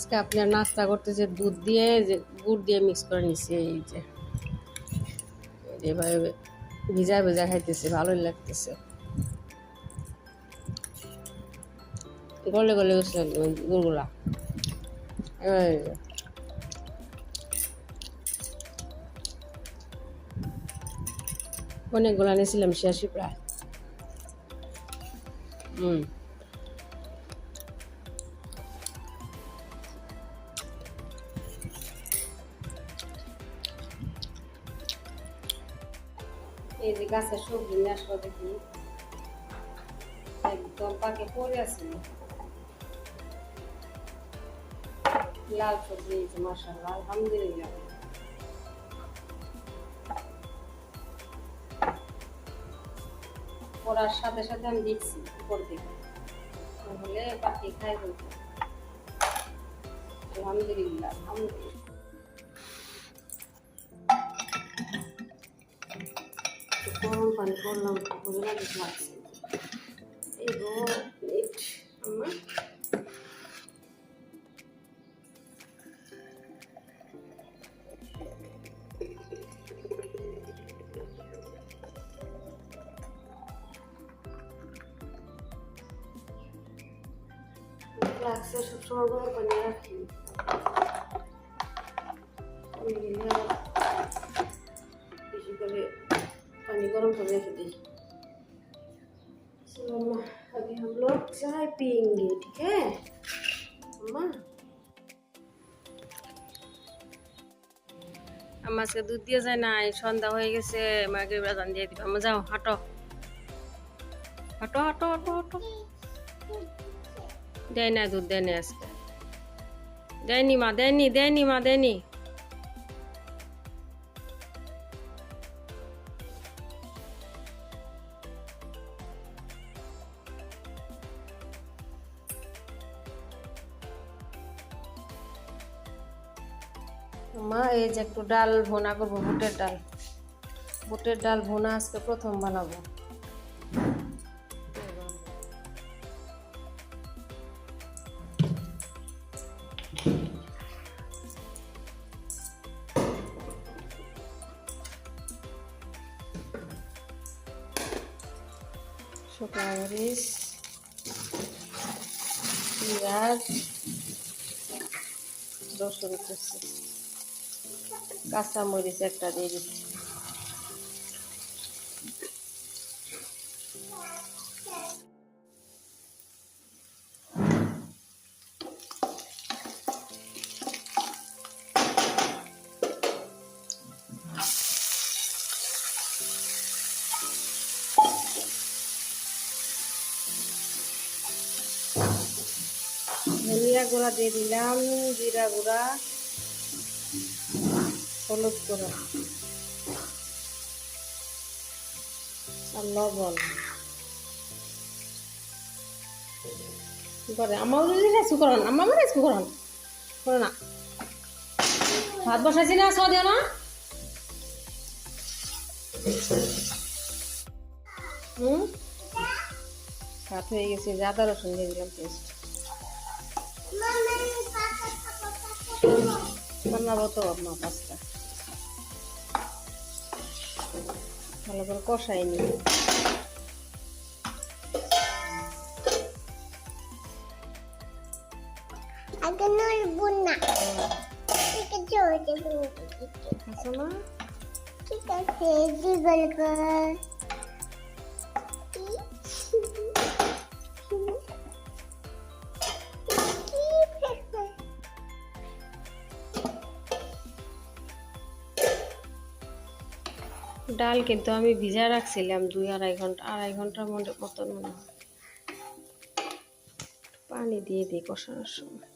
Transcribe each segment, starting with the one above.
আজকে আপনার নাস্তা করতেছে দুধ দিয়ে, যে গুড় দিয়ে মিক্স করে নিচ্ছে এই যে। এভাবে ভিজা ভিজা খাইতেছে, ভালোই লাগতেছে। গলে গলে গেছে গুড়গুলা। অনেকগুলো নিয়েছিলাম ছিয়াশি প্রায়। হুম। এই যে গাছের লাল সবজি পড়ার সাথে সাথে আমি দেখছি উপর দিকে তাহলে পাখি খাই বলতো। আলহামদুলিল্লাহ আলহামদুলিল্লাহ। একটু গরম পানি করলাম তারপরে না দিতে লাগছে এই গো মিট আমার লাগছে সবসময় গরম পানি রাখি गर्म कर रखे थे चलो अम्मा अभी हम लोग चाय पियेंगे ठीक है अम्मा আম্মা আজকে দুধ দিয়ে যায় নাই সন্ধ্যা হয়ে গেছে মাকে বাজান দিয়ে দিবে আম্মা যাও হাঁটো হাঁটো হাঁটো হাঁটো হাঁটো দেয় না দুধ দেয় না আজকে দেয়নি মা দেয়নি দেয়নি মা দেয়নি মা, এই যে একটু ডাল ভোনা করব, বুটের ডাল। বুটের ডাল ভোনা আজকে প্রথম বানাবো। শুকনো মরিচ, পেঁয়াজ, রসুন কুচি। কাঁচা মরিচ একটা দিয়ে দিচ্ছি। ধনিয়া গুঁড়া দিয়ে দিলাম জিরা গুঁড়া। হলুদ গুঁড়া আর লবণ। করে আমার রেস্কু করান আমার করান করে না। ভাত বসাইছি না সব দিও না হুম? ভাত হয়ে গেছে আদা রসুন দিয়ে দিলাম পেস্ট বানাবো তো পাঁচটা। ভালো করে কষাই নি আগে নড়বো না। ঠিক আছে ঠিক আছে ডাল কিন্তু আমি ভিজা রাখছিলাম দুই আড়াই ঘণ্টা, আড়াই ঘণ্টার মধ্যে মতন মনে হয়। পানি দিয়ে দিই কষানোর সময়।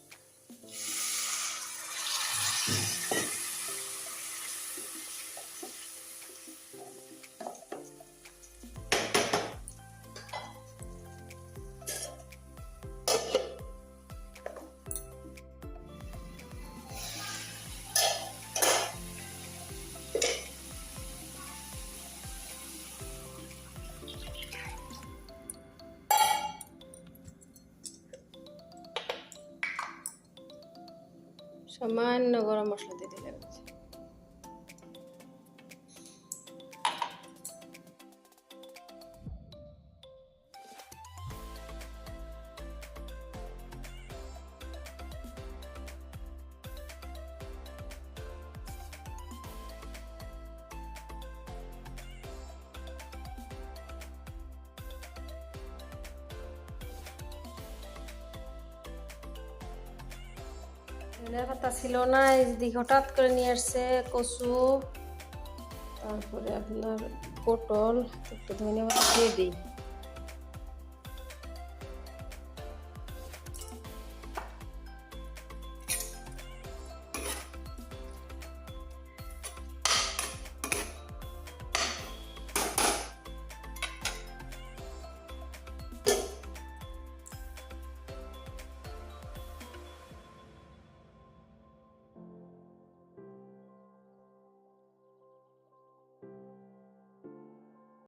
সামান্য গরম মশলা দিয়ে দিলে ধনিয়া পাতা ছিল না, এই হঠাৎ করে নিয়ে আসছে কচু, তারপরে আপনার পটল, একটু ধনিয়া পাতা দিয়ে দিই।